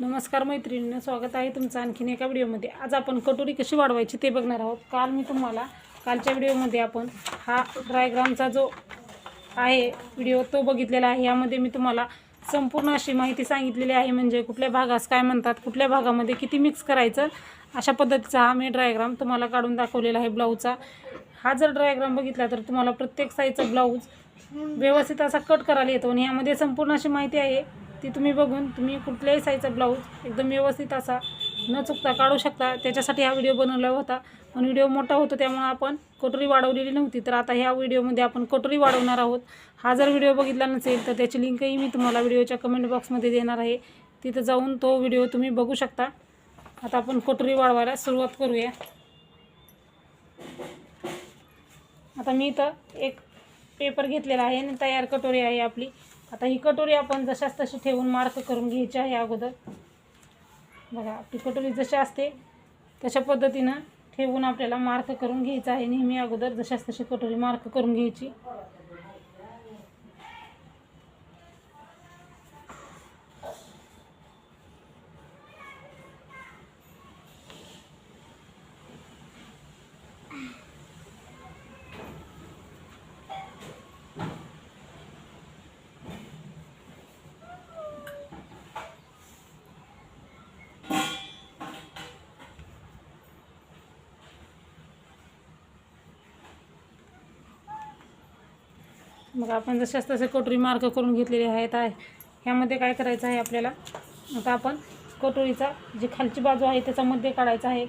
नमस्कार मैत्रिणीनं स्वागत आहे तुमचं आणखीन एका व्हिडिओमध्ये. आज आपण कटोरी कशी वाढवायची ते बघणार आहोत. काल मी तुम्हाला कालच्या व्हिडिओमध्ये आपण हा ड्रायग्रामचा जो आहे व्हिडिओ तो बघितलेला आहे. यामध्ये मी तुम्हाला संपूर्ण अशी माहिती सांगितलेली आहे म्हणजे कुठल्या भागास काय म्हणतात कुठल्या भागामध्ये किती मिक्स करायचं अशा पद्धतीचा हा मी ड्रायग्राम तुम्हाला काढून दाखवलेला आहे ब्लाऊजचा. हा जर ड्रायग्राम बघितला तर तुम्हाला प्रत्येक साईजचा ब्लाऊज व्यवस्थित असा कट करायला येतो आणि यामध्ये संपूर्ण अशी माहिती आहे ती तुम्ही बघून तुम्ही कुठल्याही साईजचा ब्लाऊज एकदम व्यवस्थित असा न चुकता काढू शकता. त्याच्यासाठी हा व्हिडिओ बनवला होता. पण व्हिडिओ मोठा होतो त्यामुळे आपण कटोरी वाढवलेली नव्हती. तर आता ह्या व्हिडिओमध्ये आपण कटोरी वाढवणार आहोत. हा जर व्हिडिओ बघितला नसेल तर त्याची लिंकही मी तुम्हाला व्हिडिओच्या कमेंट बॉक्समध्ये देणार आहे. तिथं जाऊन तो व्हिडिओ तुम्ही बघू शकता. आता आपण कटोरी वाढवायला सुरुवात करूया. आता मी इथं एक पेपर घेतलेला आहे आणि तयार कटोरी आहे आपली. आता ही कटोरी आपण जशाच तशी ठेवून मार्क करून घ्यायची आहे अगोदर. बघा आपली कटोरी जशी असते तशा पद्धतीनं ठेवून आपल्याला मार्क करून घ्यायचं आहे नेहमी अगोदर जशाच तशी कटोरी मार्क करून घ्यायची. मग आपण जशाच तसे कटोरी मार्क करून घेतलेले आहेत आहे ह्यामध्ये काय करायचं आहे आपल्याला? आता आपण कटोरीचा जी खालची बाजू आहे त्याचा मध्ये काढायचा आहे.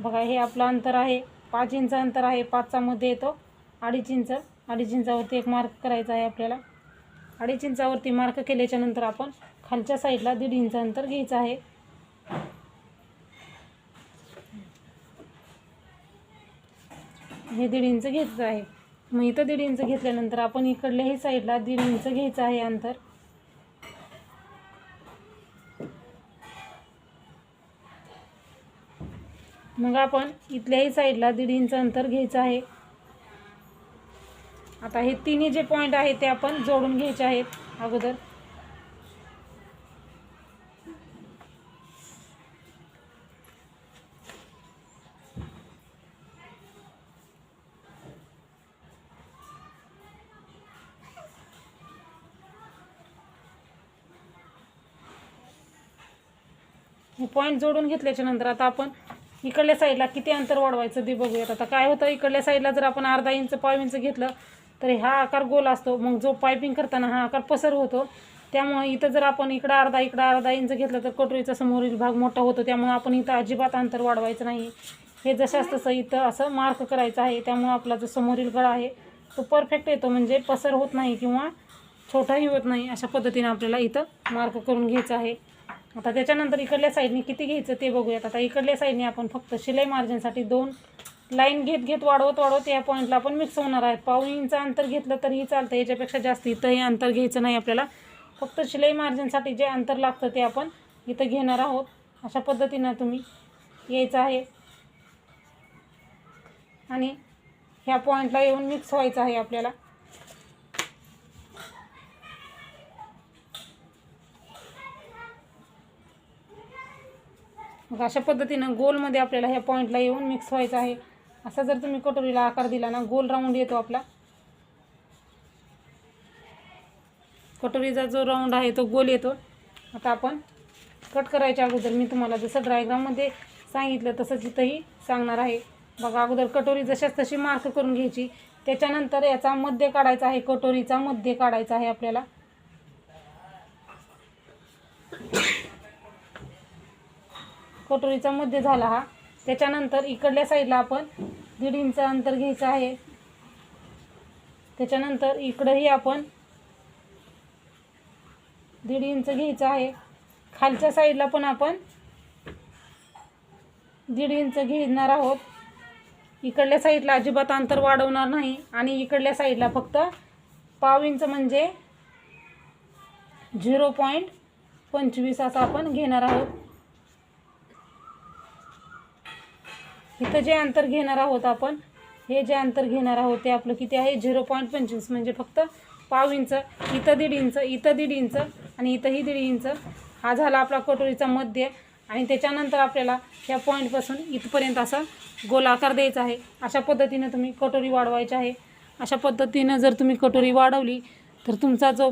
बघा हे आपलं अंतर आहे. पाच इंच अंतर आहे. पाचचा मध्ये येतो. अडीच इंच. अडीच इंचावरती एक मार्क करायचा आहे आपल्याला. अडीच इंचावरती मार्क केल्याच्यानंतर आपण खालच्या साईडला दीड इंच अंतर घ्यायचं आहे. हे दीड इंच घ्यायचं आहे. मग इथं दीड इंच घेतल्यानंतर आपण इकडल्याही साईडला दीड इंच घ्यायचं आहे अंतर. मग आपण इथल्याही साईडला दीड इंच अंतर घ्यायचं आहे. आता हे तिन्ही जे पॉईंट आहेत ते आपण जोडून घ्यायचे आहेत अगोदर. हे पॉईंट जोडून घेतल्याच्या नंतर आता आपण इकडल्या साईडला किती अंतर वाढवायचं ते बघूयात. आता काय होतं इकडल्या साईडला जर आपण अर्धा इंच पाव इंच घेतलं तर हा आकार गोल असतो. मग जो पायपिंग करताना हा आकार पसर होतो. त्यामुळे इथं जर आपण इकडं अर्धा इकडं अर्धा इंच घेतलं तर कटोरीचा समोरील भाग मोठा होतो. त्यामुळे आपण इथं अजिबात अंतर वाढवायचं नाही. हे जशाच तसं इथं असं मार्क करायचं आहे. त्यामुळे आपला जो समोरील गळा आहे तो परफेक्ट येतो. म्हणजे पसर होत नाही किंवा छोटाही होत नाही अशा पद्धतीने आपल्याला इथं मार्क करून घ्यायचं आहे. आता त्याच्यानंतर इकडल्या साईडने किती घ्यायचं ते बघूयात. आता इकडल्या साईडने आपण फक्त शिलाई मार्जिनसाठी दोन लाईन घेत घेत वाढवत वाढवत या पॉईंटला आपण मिक्स होणार आहेत. पाऊन इंच अंतर घेतलं तरीही चालतं याच्यापेक्षा जास्त इथंही अंतर घ्यायचं नाही आपल्याला. फक्त शिलाई मार्जिनसाठी जे अंतर लागतं ते आपण इथं घेणार आहोत. अशा पद्धतीनं तुम्ही यायचं आहे. आणि ह्या पॉईंटला येऊन मिक्स व्हायचं आहे आपल्याला. मग अशा पद्धतीनं गोलमध्ये आपल्याला ह्या पॉईंटला येऊन मिक्स व्हायचं आहे. असा जर तुम्ही कटोरीला आकार दिला ना गोल राऊंड येतो आपला. कटोरीचा जो राऊंड आहे तो गोल येतो. आता आपण कट करायच्या अगोदर मी तुम्हाला जसं ड्रायग्राममध्ये सांगितलं तसंच इथंही सांगणार आहे. बघा अगोदर कटोरी जशाच तशी मार्क करून घ्यायची. त्याच्यानंतर याचा मध्य काढायचा आहे कटोरीचा मध्य काढायचा आहे आपल्याला. कटोरीचा मध्य झाला हा. त्याच्यानंतर इकडल्या साईडला आपण दीड इंच अंतर घ्यायचं आहे. त्याच्यानंतर इकडंही आपण दीड इंच घ्यायचं आहे. खालच्या साईडला पण आपण दीड इंच घेणार आहोत. इकडल्या साईडला अजिबात अंतर वाढवणार नाही आणि इकडल्या साईडला फक्त पाव इंच म्हणजे झिरो पॉईंट पंचवीस असं आपण घेणार आहोत. इथं जे अंतर घेणार आहोत आपण हे जे अंतर घेणार आहोत ते आपलं किती आहे? झिरो पॉईंट पंचवीस. म्हणजे फक्त पाव इंच इथं दीड इंच इथं दीड इंच आणि इथंही दीड इंच. हा झाला आपला कटोरीचा मध्य आणि त्याच्यानंतर आपल्याला ह्या पॉईंटपासून इथपर्यंत असा गोलाकार द्यायचा आहे. अशा पद्धतीनं तुम्ही कटोरी वाढवायची आहे. अशा पद्धतीनं जर तुम्ही कटोरी वाढवली तर तुमचा जो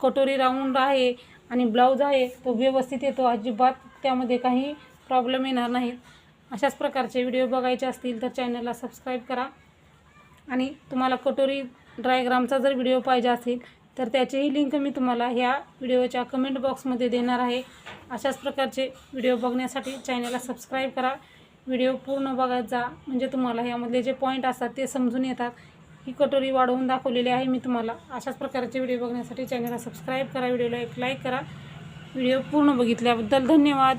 कटोरी राऊंड आहे आणि ब्लाऊज आहे तो व्यवस्थित येतो. अजिबात त्यामध्ये काही प्रॉब्लेम येणार नाहीत. अशाच प्रकारचे व्हिडिओ बघायचे असतील तर चॅनलला सबस्क्राईब करा. आणि तुम्हाला कटोरी ड्रायग्रामचा जर व्हिडिओ पाहिजे असेल तर त्याचीही लिंक मी तुम्हाला ह्या व्हिडिओच्या कमेंट बॉक्समध्ये देणार आहे. अशाच प्रकारचे व्हिडिओ बघण्यासाठी चॅनलला सबस्क्राईब करा. व्हिडिओ पूर्ण बघत जा. म्हणजे तुम्हाला ह्यामधले जे पॉईंट असतात ते समजून येतात. ही कटोरी वाढवून दाखवलेली आहे मी तुम्हाला. अशाच प्रकारचे व्हिडिओ बघण्यासाठी चॅनलला सबस्क्राईब करा. व्हिडिओला एक लाईक करा. व्हिडिओ पूर्ण बघितल्याबद्दल धन्यवाद.